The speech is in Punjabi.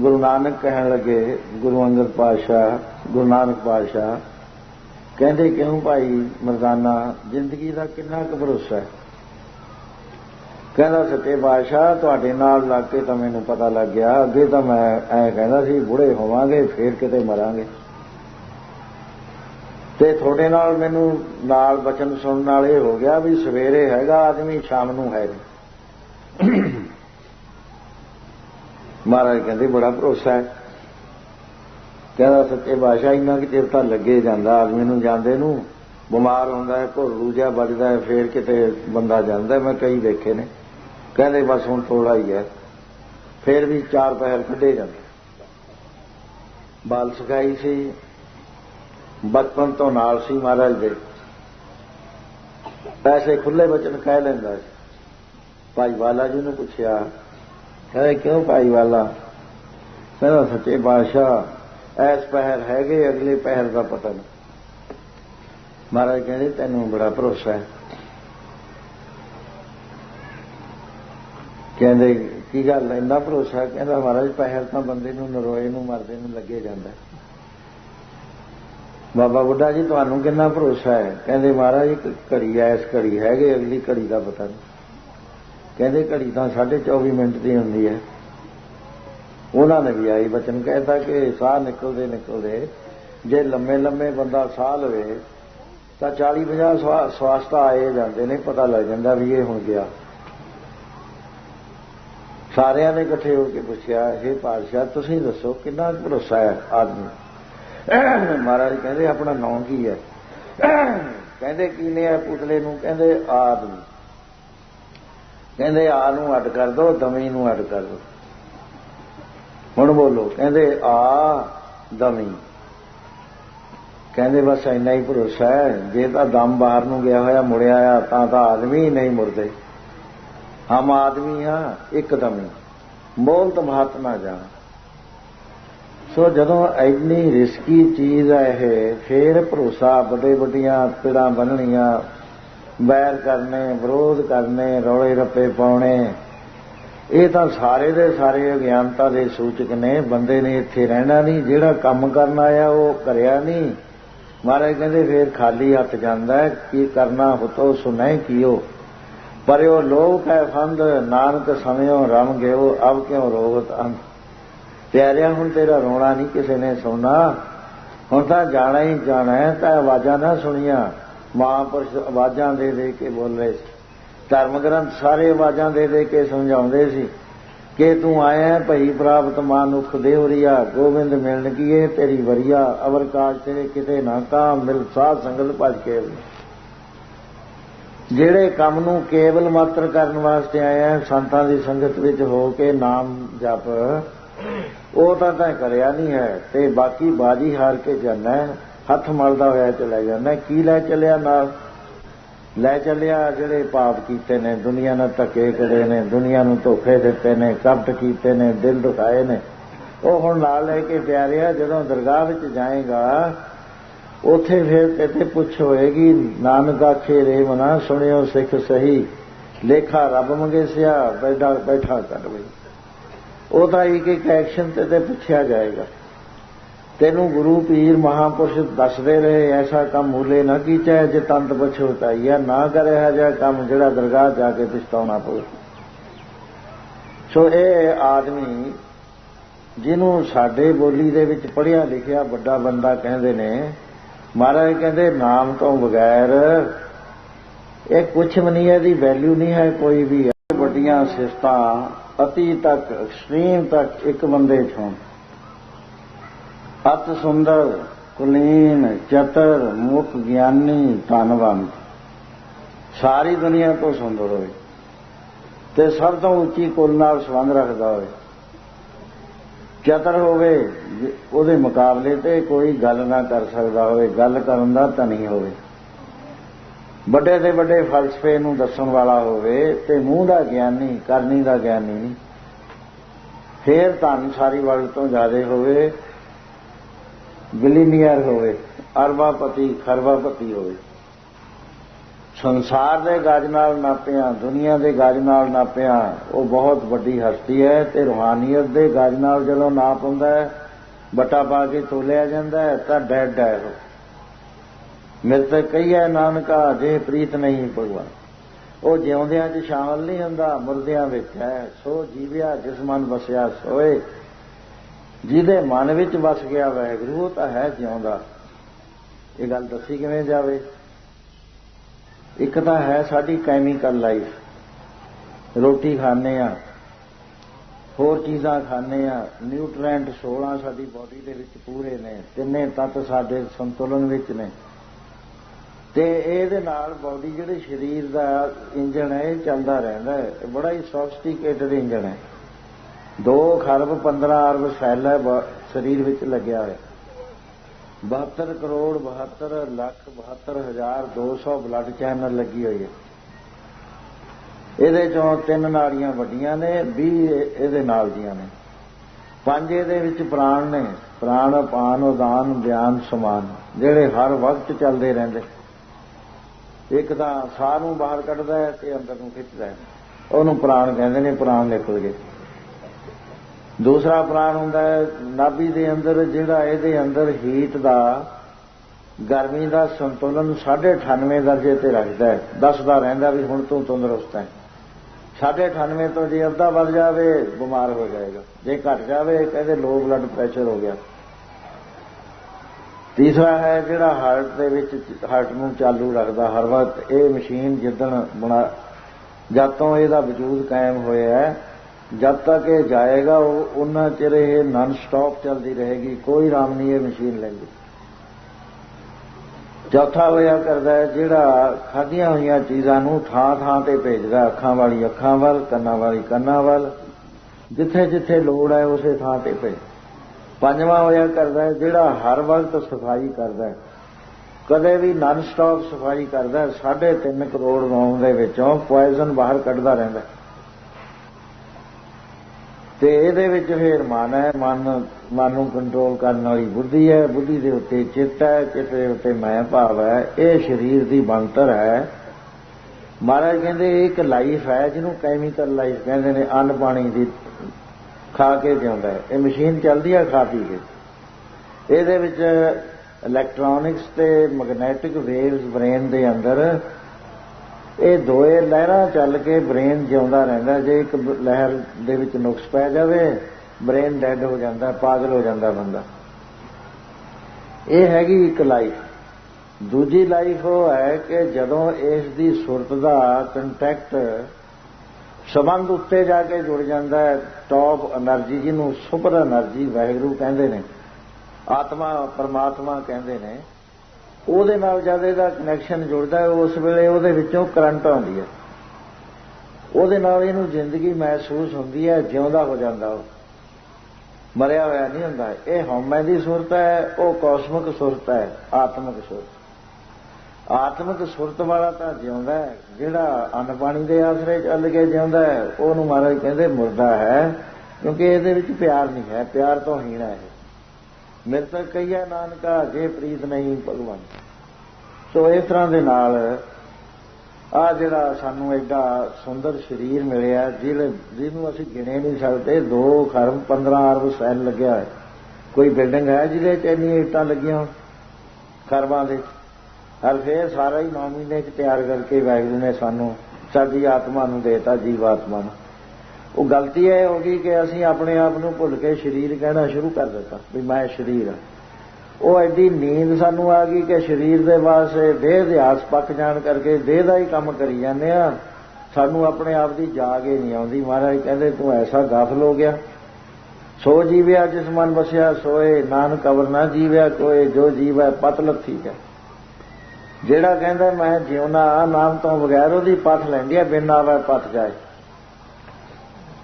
ਗੁਰੂ ਨਾਨਕ ਕਹਿਣ ਲੱਗੇ, ਗੁਰੂ ਅੰਗਦ ਪਾਤਸ਼ਾਹ, ਗੁਰੂ ਨਾਨਕ ਪਾਤਸ਼ਾਹ, ਕਹਿੰਦੇ ਕਿਉਂ ਭਾਈ ਮਰਦਾਨਾ, ਜ਼ਿੰਦਗੀ ਦਾ ਕਿੰਨਾ ਕੁ ਭਰੋਸਾ ਹੈ? ਕਹਿੰਦਾ, ਸੱਚੇ ਪਾਤਸ਼ਾਹ, ਤੁਹਾਡੇ ਨਾਲ ਲੱਗ ਕੇ ਤਾਂ ਮੈਨੂੰ ਪਤਾ ਲੱਗ ਗਿਆ, ਅੱਗੇ ਤਾਂ ਮੈਂ ਐ ਕਹਿੰਦਾ ਸੀ, ਬੁੜੇ ਹੋਵਾਂਗੇ, ਫੇਰ ਕਿਤੇ ਮਰਾਂਗੇ। ਤੇ ਤੁਹਾਡੇ ਨਾਲ ਮੈਨੂੰ ਨਾਲ ਬਚਨ ਸੁਣਨ ਨਾਲ ਇਹ ਹੋ ਗਿਆ ਵੀ ਸਵੇਰੇ ਹੈਗਾ ਆਦਮੀ, ਸ਼ਾਮ ਨੂੰ ਹੈ ਮਹਾਰਾਜ ਕਹਿੰਦੇ, ਬੜਾ ਭਰੋਸਾ ਹੈ। ਕਹਿੰਦਾ, ਸੱਚੇ ਬਾਦਸ਼ਾਹ ਇੰਨਾ ਕਿ ਚਿਰ ਤਾਂ ਲੱਗੇ ਜਾਂਦਾ, ਆਦਮੀ ਨੂੰ ਜਾਂਦੇ ਨੂੰ, ਬਿਮਾਰ ਹੁੰਦਾ ਹੈ ਘੋੜੂ ਜਿਹਾ ਵੱਜਦਾ ਹੈ, ਫੇਰ ਕਿਤੇ ਬੰਦਾ ਜਾਂਦਾ ਮੈਂ ਕਈ ਦੇਖੇ ਨੇ। ਕਹਿੰਦੇ, ਬਸ ਹੁਣ ਥੋੜਾ ਹੀ ਹੈ। ਫੇਰ ਵੀ ਚਾਰ ਪਹਿਰ ਕੱਢੇ ਜਾਂਦੇ। ਬਾਲ ਸਖਾਈ ਸੀ। ਬਚਪਨ ਤੋਂ ਨਾਲ ਸੀ ਮਹਾਰਾਜ ਦੇ। ਪੈਸੇ ਖੁੱਲੇ ਬਚਨ ਕਹਿ ਲੈਂਦਾ ਸੀ। ਭਾਈ ਵਾਲਾ ਜੀ ਨੂੰ ਪੁੱਛਿਆ ਕਹਿੰਦੇ ਕਿਉਂ ਭਾਈ ਵਾਲਾ? ਕਹਿੰਦਾ, ਸੱਚੇ ਬਾਦਸ਼ਾਹ, ਐਸ ਪਹਿਰ ਹੈਗੇ, ਅਗਲੇ ਪਹਿਰ ਦਾ ਪਤਾ ਨਹੀਂ। ਮਹਾਰਾਜ ਕਹਿੰਦੇ, ਤੈਨੂੰ ਬੜਾ ਭਰੋਸਾ ਹੈ। ਕਹਿੰਦੇ, ਕੀ ਗੱਲ ਇੰਨਾ ਭਰੋਸਾ ਕਹਿੰਦਾ, ਮਹਾਰਾਜ, ਪਹਿਰ ਤਾਂ ਬੰਦੇ ਨੂੰ ਨਰੋਏ ਨੂੰ, ਮਰਦੇ ਨੂੰ ਲੱਗੇ ਜਾਂਦਾ ਬਾਬਾ ਬੁੱਢਾ ਜੀ, ਤੁਹਾਨੂੰ ਕਿੰਨਾ ਭਰੋਸਾ ਹੈ? ਕਹਿੰਦੇ, ਮਹਾਰਾਜ, ਇੱਕ ਘੜੀ ਐਸ ਘੜੀ ਹੈਗੇ, ਅਗਲੀ ਘੜੀ ਦਾ ਪਤਾ ਨਹੀਂ। ਕਹਿੰਦੇ ਘੜੀ ਤਾਂ 24 ਮਿੰਟ ਦੀ ਹੁੰਦੀ ਹੈ। ਉਹਨਾਂ ਨੇ ਵੀ ਆਈ ਬਚਨ ਕਹਿੰਦਾ ਕਿ ਸਾਹ ਨਿਕਲਦੇ ਨਿਕਲਦੇ ਜੇ ਲੰਮੇ ਲੰਮੇ ਬੰਦਾ ਸਾਹ ਲਵੇ, ਤਾਂ 40 50 ਸਵਾਸ ਆਏ ਜਾਂਦੇ ਨੇ, ਪਤਾ ਲੱਗ ਜਾਂਦਾ ਵੀ ਇਹ ਹੁਣ ਗਿਆ। ਸਾਰਿਆਂ ਨੇ ਇਕੱਠੇ ਹੋ ਕੇ ਪੁੱਛਿਆ ਇਹ ਪਾਤਸ਼ਾਹ, ਤੁਸੀਂ ਦੱਸੋ ਕਿੰਨਾ ਭਰੋਸਾ ਹੈ ਆਦਮੀ ਮਹਾਰਾਜ ਕਹਿੰਦੇ, ਆਪਣਾ ਨਾਮ ਕੀ ਹੈ? ਕਹਿੰਦੇ, ਕੀ ਨੇ ਆ ਪੁਤਲੇ ਨੂੰ? ਕਹਿੰਦੇ, ਆਦਮੀ। ਕਹਿੰਦੇ ਆ ਨੂੰ ਅੱਡ ਕਰ ਦੋ, ਦਮੀ ਨੂੰ ਅੱਡ ਕਰ ਦੋ। ਹੁਣ ਬੋਲੋ, ਕਹਿੰਦੇ ਆ ਦਮੀ। ਕਹਿੰਦੇ ਬਸ ਇੰਨਾ ਹੀ ਭਰੋਸਾ ਹੈ, ਜੇ ਤਾਂ ਦਮ ਬਾਹਰ ਨੂੰ ਗਿਆ ਹੋਇਆ, ਮੁੜਿਆ ਆ, ਤਾਂ ਤਾਂ ਆਦਮੀ ਨਹੀਂ ਮੁਰਦੇ ਹਮ ਆਦਮੀ ਆ ਇੱਕ ਦਮੀ। ਬੋਲ ਤਾਂ ਜਾਣ ਸੋ ਜਦੋਂ ਐਨੀ ਰਿਸਕੀ ਚੀਜ਼ ਹੈ ਇਹ, ਫੇਰ ਭਰੋਸਾ ਵੱਡੇ ਵੱਡੀਆਂ ਪਿੜਾਂ ਬੰਨਣੀਆਂ ਬੈਰ ਕਰਨੇ, ਵਿਰੋਧ ਕਰਨੇ, ਰੌਲੇ ਰੱਪੇ ਪਾਉਣੇ। ਇਹ ਤਾਂ ਸਾਰੇ ਦੇ ਸਾਰੇ ਅਗਿਆਨਤਾ ਦੇ ਸੂਚਕ ਨੇ। ਬੰਦੇ ਨੇ ਇੱਥੇ ਰਹਿਣਾ ਨਹੀਂ, ਜਿਹੜਾ ਕੰਮ ਕਰਨ ਆਇਆ ਉਹ ਕਰਿਆ ਨਹੀਂ। ਮਹਾਰਾਜ ਕਹਿੰਦੇ, ਫੇਰ ਖਾਲੀ ਹੱਥ ਜਾਂਦਾ ਹੈ, ਕੀ ਕਰਨਾ ਹੁਤੋ ਸੁਨੈ ਕੀਓ। ਉਹ ਲੋਕ ਹੈ ਫੰਦ, ਨਾਨਕ ਸਮਿਓ ਰਮ ਗਿਓ ਅਬ ਕਿਉ ਰੋਗਤ ਅੰਤ ਪਿਆਰਿਆ, ਹੁਣ ਤੇਰਾ ਰੋਣਾ ਨਹੀਂ ਕਿਸੇ ਨੇ ਸੁਣਨਾ ਹੁਣ ਤਾਂ ਜਾਣਾ ਹੀ ਜਾਣਾ ਹੈ, ਤਾਂ ਆਵਾਜ਼ਾਂ ਨਾ ਸੁਣੀਆਂ। ਮਹਾਂਪੁਰਸ਼ ਆਵਾਜ਼ਾਂ ਦੇ ਦੇ ਕੇ ਬੋਲ ਰਹੇ ਸੀ। ਧਰਮ ਗ੍ਰੰਥ ਸਾਰੇ ਆਵਾਜ਼ਾਂ ਦੇ ਦੇ ਕੇ ਸਮਝਾਉਂਦੇ ਸੀ ਕਿ ਤੂੰ ਆਇਆ ਭਈ ਪ੍ਰਾਪਤ ਮਾਨੁਖ ਦੇਵਰੀਆ, ਗੋਬਿੰਦ ਮਿਲਣ ਕੀਏ, ਤੇਰੀ ਵਰੀਆ, ਅਵਰ ਕਾਜ ਤੇਰੇ ਕਿਤੇ ਨਾ ਕਾ ਮਿਲ, ਸਾਧ ਸੰਗਤ ਭਜ ਕੇ ਜਿਹੜੇ ਕੰਮ ਨੂੰ ਕੇਵਲ ਮਾਤਰ ਕਰਨ ਵਾਸਤੇ ਆਇਆ ਸੰਤਾਂ ਦੀ ਸੰਗਤ ਵਿੱਚ ਹੋ ਕੇ ਨਾਮ ਜਪ, ਉਹ ਤਾਂ ਤਾਂ ਕਰਿਆ ਨਹੀਂ ਹੈ ਤੇ ਬਾਕੀ ਬਾਜੀ ਹਾਰ ਕੇ ਜਾਣਾ ਹੱਥ ਮਲਦਾ ਹੋਇਆ ਚਲਾ ਜਾਂਦਾ। ਕੀ ਲੈ ਚੱਲਿਆ ਨਾਲ? ਲੈ ਚਲਿਆ ਜਿਹੜੇ ਪਾਪ ਕੀਤੇ ਨੇ, ਦੁਨੀਆ ਨਾਲ ਧੱਕੇ ਕਰੇ ਨੇ, ਦੁਨੀਆ ਨੂੰ ਧੋਖੇ ਦਿੱਤੇ ਨੇ ਕਪਟ ਕੀਤੇ ਨੇ, ਦਿਲ ਦੁਖਾਏ ਨੇ। ਉਹ ਹੁਣ ਨਾਲ ਲੈ ਕੇ ਪਿਆਰਿਆ, ਜਦੋਂ ਦਰਗਾਹ ਵਿੱਚ ਜਾਏਗਾ, ਉਥੇ ਫਿਰ ਕਿਤੇ ਪੁੱਛ ਹੋਏਗੀ, ਨਾਨਕ ਆਖੇ ਰੇ ਮਨਾ, ਸੁਣਿਓ ਸਿੱਖ ਸਹੀ, ਲੇਖਾ ਰੱਬ ਮੰਗੇ ਸਿਆ, ਬੈਠਾ ਬੈਠਾ ਕਰ ਬਈ। ਉਹ ਇੱਕ ਇੱਕ ਐਕਸ਼ਨ ਤੇ ਤੇ ਪੁੱਛਿਆ ਜਾਏਗਾ। ਤੈਨੂੰ ਗੁਰੂ ਪੀਰ ਮਹਾਪੁਰਸ਼ ਦੱਸਦੇ ਰਹੇ, ਐਸਾ ਕੰਮ ਮੂਲੇ ਨਾ ਕੀਤਾ ਜੇ ਤੰਤ ਪਛੋਤਾਈਆ ਨਾ ਕਰਿਆ ਹੈ ਕੰਮ ਜਿਹੜਾ ਦਰਗਾਹ ਜਾ ਕੇ ਪਛਤਾਉਣਾ ਪਵੇ। ਸੋ ਇਹ ਆਦਮੀ ਜਿਹਨੂੰ ਸਾਡੇ ਬੋਲੀ ਦੇ ਵਿੱਚ ਪੜਿਆ ਲਿਖਿਆ ਵੱਡਾ ਬੰਦਾ ਕਹਿੰਦੇ ਨੇ, ਮਹਾਰਾਜ ਕਹਿੰਦੇ ਨਾਮ ਤੋਂ ਬਗੈਰ ਇਹ ਕੁਛ ਵੀ ਨਹੀਂ ਹੈ ਦੀ ਵੈਲਿਊ ਨਹੀਂ ਹੈ ਕੋਈ ਵੀ। ਵੱਡੀਆਂ ਸਿਫਤਾਂ ਅਤੀ ਤੱਕ ਐਕਸਟ੍ਰੀਮ ਤੱਕ ਇੱਕ ਬੰਦੇ ਚ ਹੋਣ। ਅਤ ਸੁੰਦਰ, ਕੁਲੀਨ, ਚਤਰ, ਮੁਖ ਗਿਆਨੀ, ਧਨਵੰਤ। ਸਾਰੀ ਦੁਨੀਆ ਤੋਂ ਸੁੰਦਰ ਹੋਵੇ ਤੇ ਸਭ ਤੋਂ ਉੱਚੀ ਕੁਲ ਨਾਲ ਸੰਬੰਧ ਰੱਖਦਾ ਹੋਵੇ ਚਤਰ ਹੋਵੇ ਉਹਦੇ ਮੁਕਾਬਲੇ ਤੇ ਕੋਈ ਗੱਲ ਨਾ ਕਰ ਸਕਦਾ ਹੋਵੇ, ਗੱਲ ਕਰਨ ਦਾ ਧਨੀ ਹੋਵੇ। ਵੱਡੇ ਦੇ ਵੱਡੇ ਫਲਸਫੇ ਨੂੰ ਦੱਸਣ ਵਾਲਾ ਹੋਵੇ, ਤੇ ਮੂੰਹ ਦਾ ਗਿਆਨੀ, ਕਰਨੀ ਦਾ ਗਿਆਨੀ। ਨਹੀਂ ਫੇਰ ਧਨ ਸਾਰੀ ਵਰਗ ਤੋਂ ਜ਼ਿਆਦਾ ਹੋਵੇ ਬਿਲੀਨੀਅਰ ਹੋਵੇ, ਅਰਬਾਪਤੀ, ਖਰਬਾਪਤੀ ਹੋਵੇ। ਸੰਸਾਰ ਦੇ ਗੱਜ ਨਾਲ ਨਾਪਿਆ, ਦੁਨੀਆ ਦੇ ਗਜ ਨਾਲ ਨਾਪਿਆ, ਉਹ ਬਹੁਤ ਵੱਡੀ ਹਸਤੀ ਹੈ ਤੇ ਰੂਹਾਨੀਅਤ ਦੇ ਗਜ ਨਾਲ ਜਦੋਂ ਨਾਪ ਹੁੰਦਾ ਹੈ, ਬਟਾ ਪਾ ਕੇ ਤੋਲਿਆ ਜਾਂਦਾ ਹੈ, ਤਾਂ ਡੈਡ ਹੈ। ਉਹ ਮੇਰੇ ਤੇ ਕਹੀਏ ਨਾਨਕਾ, ਜੇ ਪ੍ਰੀਤ ਨਹੀਂ ਭਗਵਾਨ। ਉਹ ਜਿਉਂਦਿਆਂ 'ਚ ਸ਼ਾਮਲ ਨਹੀਂ ਹੁੰਦਾ, ਮੁਰਦਿਆਂ ਵਿੱਚ ਹੈ, ਸੋ ਜੀਵਿਆ ਜਿਸ ਮਨ ਵਸਿਆ ਸੋਏ। ਜਿਹਦੇ ਮਨ ਵਿੱਚ ਵਸ ਗਿਆ ਵੈਗਰੂ, ਉਹ ਤਾਂ ਹੈ ਜਿਉਂਦਾ। ਇਹ ਗੱਲ ਦੱਸੀ ਕਿਵੇਂ ਜਾਵੇ? ਇੱਕ ਤਾਂ ਹੈ ਸਾਡੀ ਕੈਮੀਕਲ ਲਾਈਫ ਰੋਟੀ ਖਾਣੇ ਆ ਹੋਰ ਚੀਜ਼ਾਂ ਖਾਣੇ ਆ ਨਿਊਟ੍ਰੈਂਟ 16 ਸਾਡੀ ਬਾਡੀ ਦੇ ਵਿੱਚ ਪੂਰੇ ਨੇ, ਤਿੰਨੇ ਤੱਤ ਸਾਡੇ ਸੰਤੁਲਨ ਵਿੱਚ ਨੇ। ਤੇ ਇਹਦੇ ਨਾਲ ਬਾਡੀ ਜਿਹੜੇ ਸਰੀਰ ਦਾ ਇੰਜਣ ਹੈ, ਇਹ ਚੱਲਦਾ ਰਹਿੰਦਾ ਹੈ। ਬੜਾ ਹੀ ਸੌਫਿਸਟੀਕੇਟਡ ਇੰਜਣ ਹੈ। 2 ਖਰਬ 15 ਅਰਬ ਸੈੱਲ ਹੈ ਸਰੀਰ ਵਿੱਚ ਲੱਗਿਆ ਹੋਇਆ। 72 ਕਰੋੜ 72 ਲੱਖ 72 ਹਜ਼ਾਰ 200 ਬਲੱਡ ਚੈਨਲ ਲੱਗੀ ਹੋਈ ਹੈ। ਇਹਦੇ ਚੋਂ ਤਿੰਨ ਨਾੜੀਆਂ ਵੱਡੀਆਂ ਨੇ 20 ਇਹਦੇ ਨਾਲ ਦੀਆਂ ਨੇ। ਪੰਜ ਇਹਦੇ ਵਿੱਚ ਪ੍ਰਾਣ ਨੇ। ਪ੍ਰਾਣ, ਪਾਨ ਉਦਾਨ ਬਿਆਨ, ਸਮਾਨ, ਜਿਹੜੇ ਹਰ ਵਕਤ ਚੱਲਦੇ ਰਹਿੰਦੇ। ਇੱਕ ਤਾਂ ਸਾਹ ਨੂੰ ਬਾਹਰ ਕੱਢਦਾ ਹੈ ਤੇ ਅੰਦਰ ਨੂੰ ਖਿੱਚਦਾ ਹੈ। ਉਹਨੂੰ ਪ੍ਰਾਣ ਕਹਿੰਦੇ ਨੇ, ਪ੍ਰਾਣ ਨਿਕਲ ਗਏ। ਦੂਸਰਾ ਪ੍ਰਾਣ ਹੁੰਦਾ ਹੈ, ਨਾਭੀ ਦੇ ਅੰਦਰ, ਜਿਹੜਾ ਇਹਦੇ ਅੰਦਰ ਹੀਟ ਦਾ, ਗਰਮੀ ਦਾ ਸੰਤੁਲਨ 98 ਦਰਜੇ ਤੇ ਰੱਖਦਾ ਹੈ। ਦੱਸਦਾ ਰਹਿੰਦਾ ਵੀ ਹੁਣ ਤੂੰ ਤੰਦਰੁਸਤ ਹੈ। 98 ਤੋਂ ਜੇ ਅੱਧਾ ਵੱਧ ਜਾਵੇ, ਬਿਮਾਰ ਹੋ ਜਾਏਗਾ। ਜੇ ਘਟ ਜਾਵੇ, ਕਹਿੰਦੇ ਲੋ ਬਲੱਡ ਪ੍ਰੈਸ਼ਰ ਹੋ ਗਿਆ। ਤੀਸਰਾ ਹੈ, ਜਿਹੜਾ ਹਾਰਟ ਦੇ ਵਿੱਚ ਹਾਰਟ ਨੂੰ ਚਾਲੂ ਰੱਖਦਾ, ਹਰ ਵਕਤ ਇਹ ਮਸ਼ੀਨ ਜਿੱਦਣ ਬਣਾ ਜਦ ਤੋਂ ਇਹਦਾ ਵਜੂਦ ਕਾਇਮ ਹੋਇਆ ਹੈ ਜਦ ਤੱਕ ਇਹ ਜਾਏਗਾ, ਉਹ ਉਹਨਾਂ ਚਿਰ ਇਹ ਨਨ ਸਟਾਪ ਚੱਲਦੀ ਰਹੇਗੀ, ਕੋਈ ਰਾਮ ਨਹੀਂ ਇਹ ਮਸ਼ੀਨ ਲੈਂਦੀ। ਚੌਥਾ ਹੋਇਆ ਕਰਦਾ ਹੈ, ਜਿਹੜਾ ਖਾਧੀਆਂ ਹੋਈਆਂ ਚੀਜ਼ਾਂ ਨੂੰ ਥਾਂ ਥਾਂ ਤੇ ਭੇਜਦਾ ਅੱਖਾਂ ਵਾਲੀ ਅੱਖਾਂ ਵੱਲ, ਕੰਨਾਂ ਵਾਲੀ ਕੰਨਾਂ ਵੱਲ, ਜਿੱਥੇ ਜਿੱਥੇ ਲੋੜ ਹੈ ਉਸੇ ਥਾਂ ਤੇ ਭੇਜ। ਪੰਜਵਾਂ ਹੋਇਆ ਕਰਦਾ ਹੈ, ਜਿਹੜਾ ਹਰ ਵਕਤ ਸਫ਼ਾਈ ਕਰਦਾ ਹੈ। ਕਦੇ ਵੀ ਨਨ ਸਟਾਪ ਸਫ਼ਾਈ ਕਰਦਾ 3.5 ਕਰੋੜ ਨੌਂ ਦੇ ਵਿੱਚੋਂ ਪੋਇਜ਼ਨ ਬਾਹਰ ਕੱਢਦਾ ਰਹਿੰਦਾ ਤੇ ਇਹਦੇ ਵਿੱਚ ਫਿਰ ਮਨ ਹੈ, ਮਨ ਮਨ ਨੂੰ ਕੰਟਰੋਲ ਕਰਨ ਵਾਲੀ ਬੁੱਧੀ ਹੈ, ਬੁੱਧੀ ਦੇ ਉੱਤੇ ਚਿੱਤ ਹੈ, ਚਿੱਤ ਦੇ ਉੱਤੇ ਮੈਂ ਭਾਵ ਹੈ, ਇਹ ਸਰੀਰ ਦੀ ਬਣਤਰ ਹੈ। ਮਹਾਰਾਜ ਕਹਿੰਦੇ ਇੱਕ ਲਾਈਫ ਹੈ, ਜਿਹਨੂੰ ਕੈਮੀਕਲ ਲਾਈਫ ਕਹਿੰਦੇ ਨੇ, ਅੰਨ ਪਾਣੀ ਦੀ ਖਾ ਕੇ ਜਿਉਂਦਾ ਹੈ। ਇਹ ਮਸ਼ੀਨ ਚੱਲਦੀ ਹੈ ਖਾ ਪੀ ਕੇ ਇਹਦੇ ਵਿੱਚ ਇਲੈਕਟ੍ਰੋਨਿਕਸ ਤੇ ਮੈਗਨੈਟਿਕ ਵੇਵਸ ਬ੍ਰੇਨ ਦੇ ਅੰਦਰ ਇਹ ਦੋਏ ਲਹਿਰਾਂ ਚੱਲ ਕੇ ਬ੍ਰੇਨ ਜਿਉਂਦਾ ਰਹਿੰਦਾ, ਜੇ ਇੱਕ ਲਹਿਰ ਦੇ ਵਿੱਚ ਨੁਕਸ ਪੈ ਜਾਵੇ, ਬ੍ਰੇਨ ਡੈਡ ਹੋ ਜਾਂਦਾ, ਪਾਗਲ ਹੋ ਜਾਂਦਾ ਬੰਦਾ। ਇਹ ਹੈਗੀ ਇੱਕ ਲਾਈਫ। ਦੂਜੀ ਲਾਈਫ ਉਹ ਹੈ ਕਿ ਜਦੋਂ ਇਸ ਦੀ ਸੁਰਤ ਦਾ ਕੰਟੈਕਟ ਸਬੰਧ ਉੱਤੇ ਜਾ ਕੇ ਜੁੜ ਜਾਂਦਾ ਹੈ ਟੌਪ એનર્ਜੀ ਜਿਹਨੂੰ ਸੁਪਰ એનર્ਜੀ ਵਾਹਿਗੁਰੂ ਕਹਿੰਦੇ ਨੇ, ਆਤਮਾ ਪਰਮਾਤਮਾ ਕਹਿੰਦੇ ਨੇ ਉਹਦੇ ਨਾਲ ਜਦ ਇਹਦਾ ਕਨੈਕਸ਼ਨ ਜੁੜਦਾ ਹੈ, ਉਸ ਵੇਲੇ ਉਹਦੇ ਵਿੱਚੋਂ ਕਰੰਟ ਆਉਂਦੀ ਹੈ। ਉਹਦੇ ਨਾਲ ਇਹਨੂੰ ਜ਼ਿੰਦਗੀ ਮਹਿਸੂਸ ਹੁੰਦੀ ਹੈ, ਜਿਉਂਦਾ ਹੋ ਜਾਂਦਾ ਉਹ। ਮਰਿਆ ਹੋਇਆ ਨਹੀਂ ਹੁੰਦਾ। ਇਹ ਹਉਮੈ ਦੀ ਸੁਰਤ ਹੈ, ਉਹ ਕੌਸਮਿਕ ਸੁਰਤ ਹੈ, ਆਤਮਿਕ ਸੁਰਤ। ਆਤਮਿਕ ਸੁਰਤ ਵਾਲਾ ਤਾਂ ਜਿਉਂਦਾ ਹੈ, ਜਿਹੜਾ ਅੰਨ ਪਾਣੀ ਦੇ ਆਸਰੇ ਚੱਲ ਕੇ ਜਿਉਂਦਾ ਹੈ, ਉਹਨੂੰ ਮਹਾਰਾਜ ਕਹਿੰਦੇ ਮੁਰਦਾ ਹੈ, ਕਿਉਂਕਿ ਇਹਦੇ ਵਿੱਚ ਪਿਆਰ ਨਹੀਂ ਹੈ, ਪਿਆਰ ਤੋਂ ਹੀਣਾ ਹੈ। ਮੇਰੇ ਤਾਂ ਕਹੀਆ ਨਾਨਕਾ ਜੇ ਪ੍ਰੀਤ ਨਹੀਂ, ਭਗਵਾਨ। ਸੋ ਇਸ ਤਰ੍ਹਾਂ ਦੇ ਨਾਲ ਆ ਜਿਹੜਾ ਸਾਨੂੰ ਐਡਾ ਸੁੰਦਰ ਸਰੀਰ ਮਿਲਿਆ, ਜਿਹਦੇ ਜਿਹਨੂੰ ਅਸੀਂ ਗਿਣੇ ਨਹੀਂ ਸਕਦੇ 2 ਖਰਬ 15 ਅਰਬ ਸੈੱਲ ਲੱਗਿਆ ਹੈ ਕੋਈ ਬਿਲਡਿੰਗ ਹੈ ਜਿਹਦੇ ਚ ਇੰਨੀਆਂ ਇੱਟਾਂ ਲੱਗੀਆਂ ਹੋਣ, ਖਰਬਾਂ ਦੇ? ਹਰ ਫੇਰ ਸਾਰਾ ਹੀ 9 ਮਹੀਨੇ ਚ ਤਿਆਰ ਕਰਕੇ ਵਾਹਿਗੁਰੂ ਨੇ ਸਾਨੂੰ ਸਾਡੀ ਆਤਮਾ ਨੂੰ ਦੇਤਾ ਜੀਵ ਆਤਮਾ ਨੂੰ। ਉਹ ਗਲਤੀ ਇਹ ਹੋ ਗਈ ਕਿ ਅਸੀਂ ਆਪਣੇ ਆਪ ਨੂੰ ਭੁੱਲ ਕੇ ਸਰੀਰ ਕਹਿਣਾ ਸ਼ੁਰੂ ਕਰ ਦਿੱਤਾ ਵੀ ਮੈਂ ਸਰੀਰ ਹਾਂ। ਉਹ ਐਡੀ ਨੀਂਦ ਸਾਨੂੰ ਆ ਗਈ ਕਿ ਸਰੀਰ ਦੇ ਵਾਸਤੇ ਦੇਹ ਦੇ ਆਸ ਪੱਕ ਜਾਣ ਕਰਕੇ ਦੇਹ ਦਾ ਹੀ ਕੰਮ ਕਰੀ ਜਾਂਦੇ ਆ ਸਾਨੂੰ ਆਪਣੇ ਆਪ ਦੀ ਜਾਗ ਹੀ ਨਹੀਂ ਆਉਂਦੀ। ਮਹਾਰਾਜ ਕਹਿੰਦੇ, ਤੂੰ ਐਸਾ ਗਾਫਲ ਹੋ ਗਿਆ। ਸੋ ਜੀਵਿਆ ਜਿਸ ਮਨ ਵਸਿਆ, ਸੋਏ ਨਾਨਕ ਅਵਰ ਨਾ ਜੀਵਿਆ ਕੋਏ, ਜੋ ਜੀਵੈ ਪਤ ਲੱਥੀ ਹੈ। ਜਿਹੜਾ ਕਹਿੰਦਾ, ਮੈਂ ਜਿਉਣਾ ਨਾਮ ਤੋਂ ਬਗੈਰ ਉਹਦੀ ਪੱਥ ਲੈਂਦੀ ਆ ਬਿਨਾਂ ਆਵੇ ਪੱਥ ਜਾਏ।